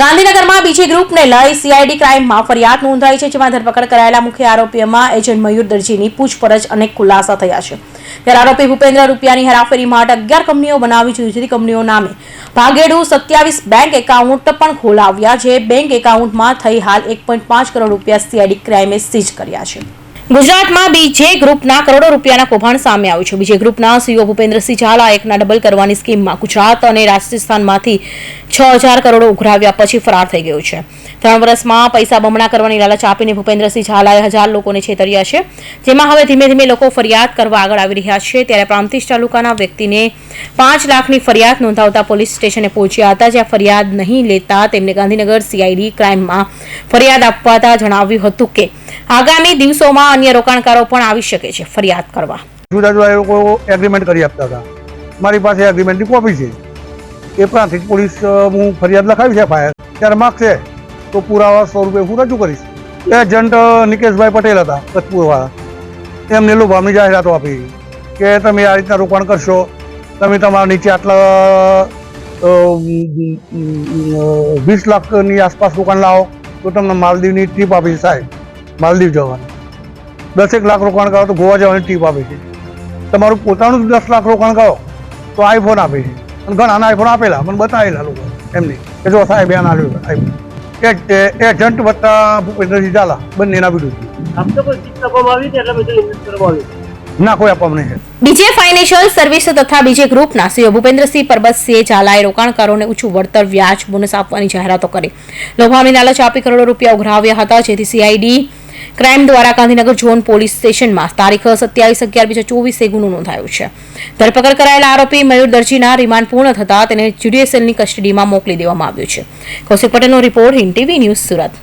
ગાંધીનગરમાં બીજી ગ્રુપને લઈ સીઆઈડી ક્રાઇમમાં ફરિયાદ નોંધાઈ છે, જેમાં ધરપકડ કરાયેલા મુખ્ય આરોપીઓમાં એજન્ટ મયુર દરજીની પૂછપરછ અને ખુલાસા થયા છે. ત્યારે આરોપી ભૂપેન્દ્ર રૂપિયાની હેરાફેરી માટે અગિયાર કંપનીઓ બનાવી જુદી જુદી કંપનીઓ નામે. ભાગેડુ સત્યાવીસ બેંક એકાઉન્ટ પણ ખોલાવ્યા, જે બેંક એકાઉન્ટમાં થઈ હાલ એક કરોડ રૂપિયા સીઆઈડી ક્રાઇમે સીઝ કર્યા છે. ગુજરાતમાં બીજે ગ્રુપના કરોડો રૂપિયાના કૌભાંડ સામે આવ્યું છે. બીજે ગ્રુપના સીઓ ભૂપેન્દ્રસિંહ ઝાલા એકના ડબલ કરવાની સ્કીમમાં ગુજરાત અને રાજસ્થાનમાંથી છ હજાર કરોડો ઉઘરાવ્યા પછી ફરાર થઈ ગયો છે. ત્રણ વર્ષમાં પૈસા બમણા કરવાની લાલચ આપીને ભૂપેન્દ્રસિંહ ઝાલાએ હજાર લોકોને છેતર્યા છે. જેમાં હવે ધીમે ધીમે લોકો ફરિયાદ કરવા આગળ આવી રહ્યા છે. ત્યારે પ્રાંતિજ તાલુકાના વ્યક્તિને પાંચ લાખની ફરિયાદ નોંધાવતા પોલીસ સ્ટેશને પહોંચ્યા હતા. જ્યાં ફરિયાદ નહીં લેતા તેમને ગાંધીનગર સીઆઈડી ક્રાઇમમાં ફરિયાદ આપવાતા જણાવ્યું હતું કે આગામી દિવસોમાં અન્ય રોકાણકારો પણ આવી શકે છે ફરિયાદ કરવા. જુદા જુદા એ લોકો એગ્રીમેન્ટ કરી આપતા હતા. મારી પાસે એગ્રીમેન્ટની કોપી છે. એ પ્રાંતિજ પોલીસ હું ફરિયાદ લખાવી છે ફાયર ત્યારે માગશે તો પુરાવા સો રૂપિયા હું રજૂ કરીશ. એજન્ટ નિકેશભાઈ પટેલ હતા કચ્છપુરવાળા એમને લોભામણી જાહેરાતો આપી કે તમે આ રીતના રોકાણ કરશો. તમે તમારા નીચે આટલા વીસ લાખની આસપાસ રોકાણ લાવો. તો તમને માલદીવની ટ્રીપ આપી સાહેબ. માલદીવ જવાનું. દસેક લાખ રોકાણ કરો તો ગોવા જવાની ટીપ આપે છે. તમારું પોતાનું જ દસ લાખ રોકાણ કરો તો આઈફોન આપે છે. અને ઘણાના આઈફોન આપેલા મને બતાવેલા લોકો એમને. કે જો સાહેબ એના આઈફોન એજન્ટ વત્તા ભૂપેન્દ્રસિંહ ઝાલા બંનેના વિરુદ્ધ. આમ તો કોઈ ચીજ આપવામાં આવી હતી એટલે બધું ઇન્વેસ્ટ ના કોઈ આપવામાં નહીં બીજે ફાઇનાન્શિયલ સર્વિસ તથા બીજે ગ્રુપના સીઓ ભૂપેન્દ્રસિંહ પરબતસિંહે ઝાલાએ રોકાણકારોને ઊંચું વળતર વ્યાજ બોનસ આપવાની જાહેરાતો કરી. લોભામણી લાલચ આપી કરોડો રૂપિયા ઉઘરાવ્યા હતા જેથી સીઆઈડી ક્રાઇમ દ્વારા ગાંધીનગર ઝોન પોલીસ સ્ટેશનમાં તારીખ સત્યાવીસ અગિયાર બીજા ચોવીસે ગુનો નોંધાયો છે. ધરપકડ કરાયેલા આરોપી મયુર દરજીના રિમાન્ડ પૂર્ણ થતાં તેને જ્યુડિશિયલની કસ્ટડીમાં મોકલી દેવામાં આવ્યો છે. કૌશિક પટેલનો report Hind TV news Surat.